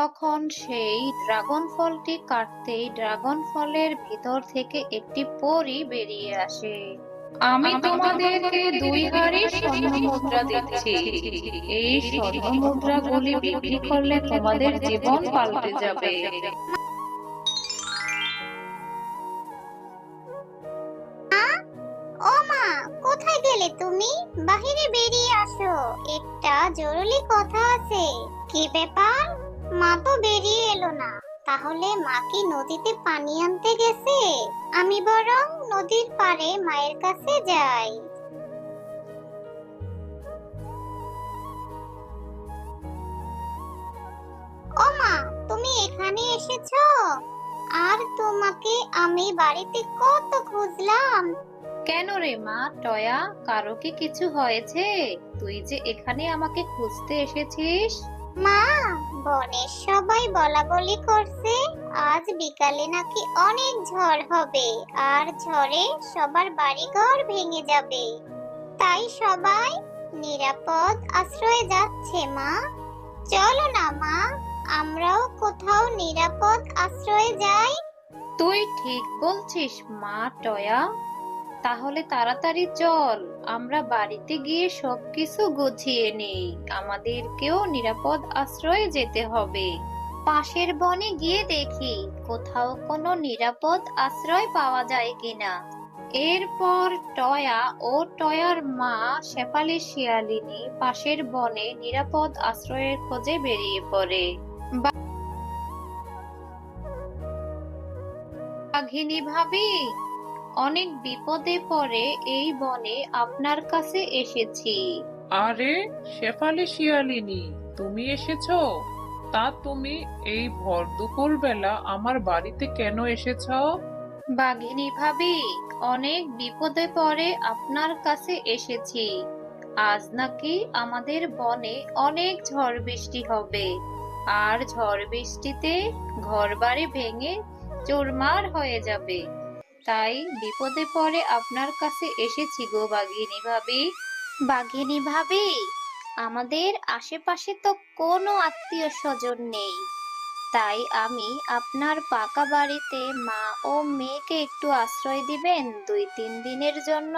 তখন সেই ড্রাগন ফলটি কাটতেই ড্রাগন ফলের ভিতর থেকে একটি পরী বেরিয়ে আসে। আমি তোমাদেরকে দুই হাড়ি স্বর্ণ মুদ্রা দিচ্ছি। এই স্বর্ণ মুদ্রাগুলি বিক্রি করলে তোমাদের জীবন পাল্টে যাবে। কোথায় গেলে তুমি? বাহিরে বেরিয়ে আসো। একটা জরুরি কথা আছে। কি ব্যাপার? মা তো বেরিয়ে এলো না। তাহলে মা কি নদীতে পানি আনতে গেছে? আমি বরং নদীর পাড়ে মায়ের কাছে যাই। ও মা, তুমি এখানে এসেছ? আর তোমাকে আমি বাড়িতে কত খুঁজলাম? কেন রে মা, টয়া? কারও কি কিছু হয়েছে? তুই যে এখানে আমাকে খুঁজতে এসেছিস? মা, বনের সবাই বলা বলি করছে। আজ বিকালে নাকি অনেক ঝড় হবে, আর ঝড়ে সবার বাড়িঘর ভেঙে যাবে। তাই সবাই নিরাপদ আশ্রয়ে যাচ্ছে, মা। চলো না, মা, আমরাও কোথাও নিরাপদ আশ্রয়ে যাই। তুই ঠিক বলছিস, মা, টয়া। তাহলে তাড়াতাড়ি চল, আমরা বাড়িতে গিয়ে সবকিছু গুছিয়ে নেই। আমাদেরকেও নিরাপদ আশ্রয়ে যেতে হবে। পাশের বনে গিয়ে দেখি, কোথাও কোনো নিরাপদ আশ্রয় পাওয়া যায় কিনা। এরপর টয়া ও টয়ার মা শেফালি শিয়ালিনী পাশের বনে নিরাপদ আশ্রয়ের খোঁজে বেরিয়ে পড়ে। বাঘিনী ভাবি অনেক বিপদে পড়ে এই বনে আপনার কাছে এসেছি। আরে শেফালি শিয়ালিনী তুমি এসেছ? তা তুমি এই ভর দুপুর বেলা আমার বাড়িতে কেন এসেছ? বাঘিনী ভাবি অনেক বিপদে পড়ে আপনার কাছে এসেছি। আজ নাকি আমাদের বনে অনেক ঝড় বৃষ্টি হবে। আর ঝড় বৃষ্টিতে ঘরবাড়ি ভেঙে চুরমার হয়ে যাবে। তাই বিপদে পড়ে আপনার কাছে এসেছি গো বাঘিনী ভাবি। বাঘিনী ভাবি আমাদের আশেপাশে তো কোনো আত্মীয় স্বজন নেই। তাই আমি আপনার পাকা বাড়িতে মা ও মেয়েকে একটু আশ্রয় দিবেন দুই তিন দিনের জন্য?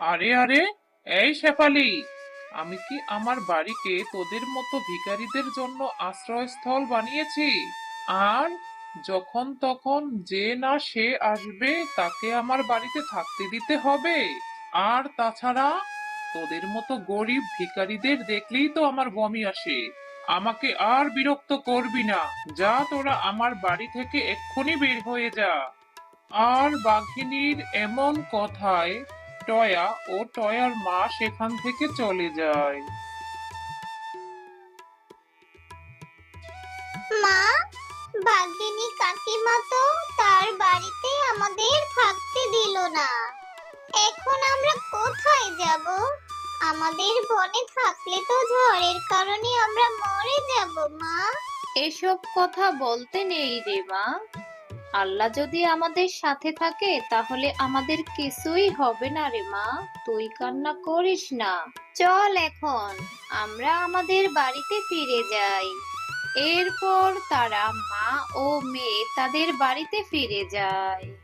আরে আরে এই শেফালি আমি কি আমার বাড়িকে তোদের মতো ভিখারিদের জন্য আশ্রয়স্থল বানিয়েছি? আর যখন তখন যে না সে আসবে, তাকে আমার বাড়িতে থাকতে দিতে হবে। আর তাছাড়া তোদের মতো গরিব ভিখারিদের দেখলেই তো আমার বমি আসে। আমাকে আর বিরক্ত করবি না। যা তোরা আমার বাড়ি থেকে এক্ষুনি বের হয়ে যা। আর বাঘিনীর এমন কথায় টয়া ও টয়ার মা সেখান থেকে চলে যায়। বাঘিনী কাকিমা তো তার বাড়িতে আমাদের থাকতে দিল না। এখন আমরা কোথায় যাব? আমাদের বনে থাকলে তো ঝড়ের কারণে আমরা মরে যাব, মা। এসব কথা বলতে নেই রে, মা। আল্লাহ যদি আমাদের সাথে থাকে, তাহলে আমাদের কিছুই হবে না রে, মা। তুই কান্না করিস না। চল এখন, আমরা আমাদের বাড়িতে ফিরে যাই। এরপর তারা মা ও মেয়ে তাদের বাড়িতে ফিরে যায়।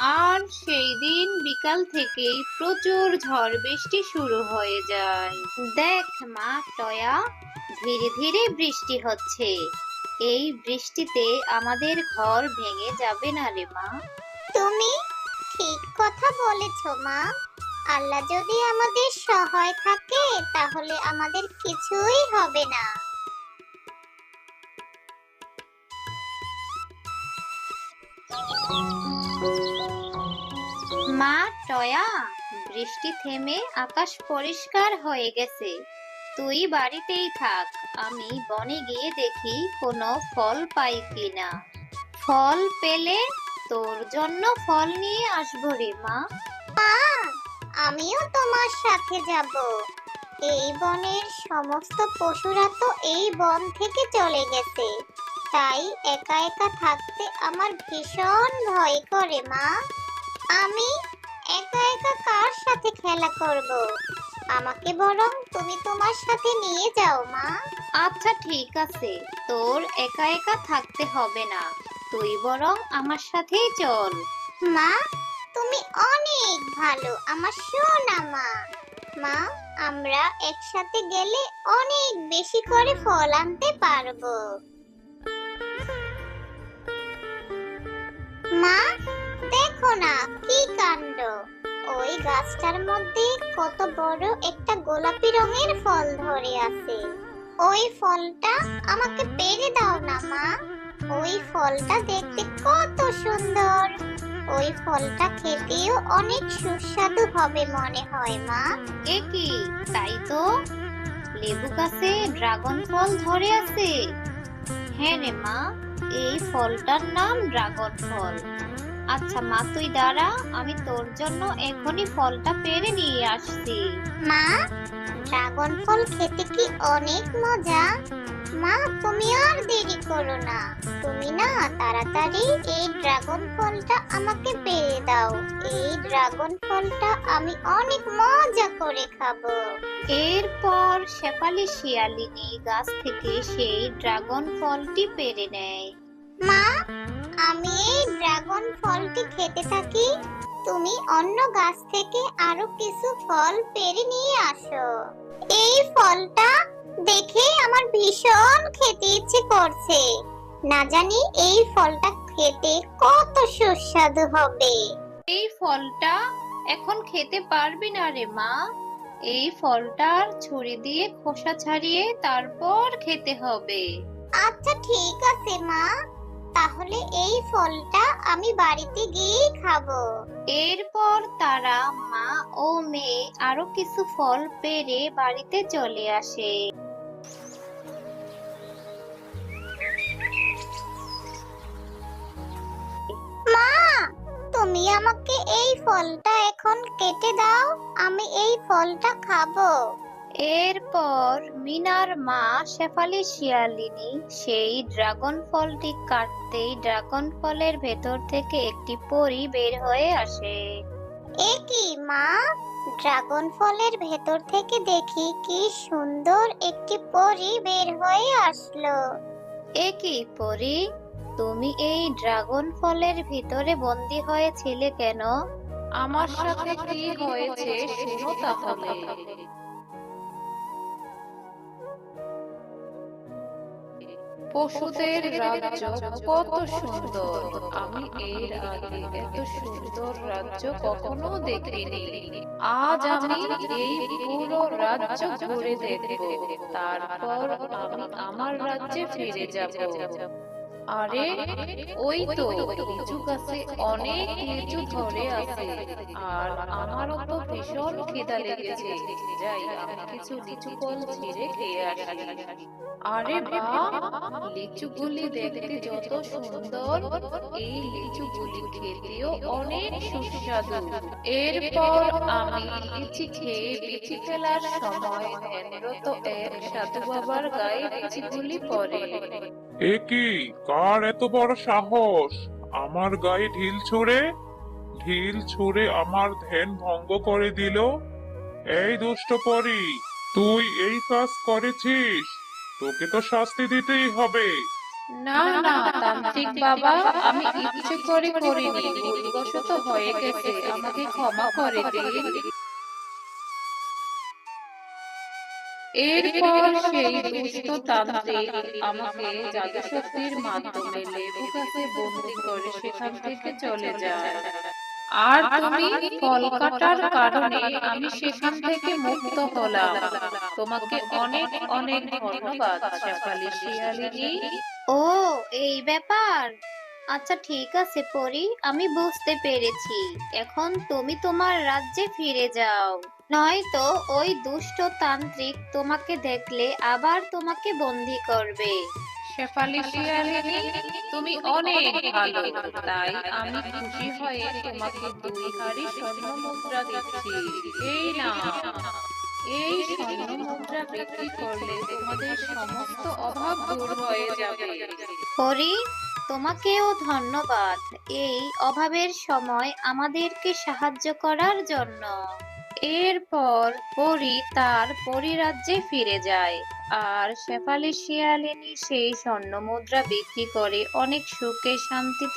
আর সেই দিন বিকাল থেকেই প্রচুর ঝড় বৃষ্টি শুরু হয়ে যায়। দেখ মা টয়া, ধীরে ধীরে বৃষ্টি হচ্ছে। এই বৃষ্টিতে আমাদের ঘর ভেঙে যাবে না রে মা। তুমি ঠিক কথা বলেছ মা। আল্লাহ যদি আমাদের সহায় থাকে, তাহলে আমাদের কিছুই হবে না। মা টয়া বৃষ্টি থেমে আকাশ পরিষ্কার হয়ে গেছে। তুই বাড়িতেই থাক, আমি বনে গিয়ে দেখি কোনো ফল পাই কিনা। ফল পেলে তোর জন্য ফল নিয়ে আসব রে মা। মা, আমিও তোমার সাথে যাব। এই বনের সমস্ত পশুরা তো এই বন থেকে চলে গেছে। তাই একা একা থাকতে আমার ভীষণ ভয় করে মা। আমি একা একা কার সাথে খেলা করব? আমাকে বরং তুমি তোমার সাথে নিয়ে যাও মা। আচ্ছা ঠিক আছে। তোর একা একা থাকতে হবে না। তুই বরং আমার সাথেই চল। মা তুমি অনেক ভালো। আমার সোনা মা। মা আমরা একসাথে গেলে অনেক বেশি করে ফল আনতে পারব। মা, দেখো না কি কাণ্ড। ওই গাছটার মধ্যে কত বড় একটা গোলাপি রঙের ফল ধরে আছে। ওই ফলটা আমাকে পেরে দাও না, মা। ওই ফলটা দেখতে কত সুন্দর। ওই ফলটা খেতেও অনেক সুস্বাদু হবে মনে হয়, মা। এ কি, তাই তো? লেবু গাছে ড্রাগন ফল ধরে আছে। হ্যাঁ রে, মা। এই ফলটার নাম ড্রাগন ফল। আচ্ছা মা, তুই দাঁড়া, আমি তোর জন্য এখনই ফলটা পেরে নিয়ে আসছি। মা, ড্রাগন ফল খেতে কি অনেক মজা? মা তুমি আর দেরি করো না। তুমি না তাড়াতাড়ি এই ড্রাগন ফলটা আমাকে পেরে দাও। এই ড্রাগন ফলটা আমি অনেক মজা করে খাব। এরপর শেফালি শিয়ালিনী গাছ থেকে সেই ড্রাগন ফলটি পেরে নেয়। মা আমি এই ড্রাগন ফলটি খেতে থাকি। তুমি অন্য গাছ থেকে আরও কিছু ফল পেরে নিয়ে আসো। এই ফলটা দেখে আমার ভীষণ খেতে ইচ্ছে করছে। না জানি এই ফলটা খেতে কত সুস্বাদু হবে। এই ফলটা এখন খেতে পারবি না রে মা। এই ফলটার ছুরি দিয়ে খোসা ছাড়িয়ে তারপর খেতে হবে। আচ্ছা ঠিক আছে মা। তাহলে এই ফলটা আমি বাড়িতে গিয়েই খাব। এরপর তারা মা ও মেয়ে আরও কিছু ফল পেরে বাড়িতে চলে আসে। মা তুমি আমাকে এই ফলটা এখন কেটে দাও আমি এই ফলটা খাব। এরপর মিনার মা শেফালি শিয়ালিনী সেই ড্রাগন ফলটি কাটতেই ড্রাগন ফলের ভেতর থেকে একটি পরী বের হয়ে আসে। এ কি মা? ড্রাগন ফলের ভেতর থেকে দেখি কি সুন্দর একটি পরী বের হয়ে আসলো। এ কি পরি? তুমি এই ড্রাগন ফলের ভিতরে বন্দি হয়েছিলে কেন? আমার সাথে কি হয়েছে শোনো তাহলে পশুদের রাজ্য কত সুন্দর। আমি এর আগে এত সুন্দর রাজ্য কখনো দেখিনি। আজ আমি এই পুরো রাজ্য ঘুরে দেখব। তারপর আমি আমার রাজ্যে ফিরে যাব। আরে ওই তো লিচু গাছে অনেক লিচু ধরে আছে। আর আমারও তো ভীষণ লেগেছে। যাই আমি কিছু লিচু ফল ছিঁড়ে খেয়ে আসি। আরে লিচুগুলি দেখতে যত সুন্দর, এই লিচুগুলি খেতেও অনেক সুস্বাদু। এরপর আমি লিচি খেয়ে বিচি ফেলার সময় ধ্যানরত এক সাধু বাবার গায়ে লিচিগুলি পড়ে এ কি? কার এত বড় সাহস? আমার গায়ে ঢিল ছুঁড়ে ঢিল ছুঁড়ে আমার ধ্যান ভঙ্গ করে দিল। এই দুষ্ট পরি, তুই এই কাজ করেছিস? তোকে তো শাস্তি দিতেই হবে। না না, তান্ত্রিক বাবা, আমি ইচ্ছে করে করিনি। ভুলবশত হয়ে গেছে, আমাকে ক্ষমা করে দিন। এরপর সেই দুষ্ট তান্ত্রিক আমাকে জাদু শক্তির মাধ্যমে লেবু গাছে বন্দি করে সেখান থেকে চলে যায়। আর তুমি ফল কাটার কারণে আমি সেখান থেকে মুক্ত হলাম। তোমাকে অনেক অনেক ধন্যবাদ শেফালি শিয়ালিনী। ও এই ব্যাপার। আচ্ছা ঠিক আছে পরি আমি বুঝতে পেরেছি। এখন তুমি তোমার রাজ্যে ফিরে যাও। নয়তো ওই দুষ্ট তান্ত্রিক তোমাকে দেখলে আবার তোমাকে বন্দি করবে। শেফালি তুমি অনেক ভালো। তাই আমি খুশি হয়ে তোমাকে দুই হাড়ি স্বর্ণ মুদ্রা দিচ্ছি। এই না এই স্বর্ণ মুদ্রা বিক্রি করলে তোমাদের সমস্ত অভাব দূর হয়ে যাবে। পরি তোমাকেও ধন্যবাদ। এই অভাবের সময় আমাদেরকে সাহায্য করার জন্য। এরপর পরি তার পরিরাজ্যে ফিরে যায়। আর শেফালি শিয়ালিনী সেই স্বর্ণ মুদ্রা বিক্রি করে অনেক সুখে শান্তিতে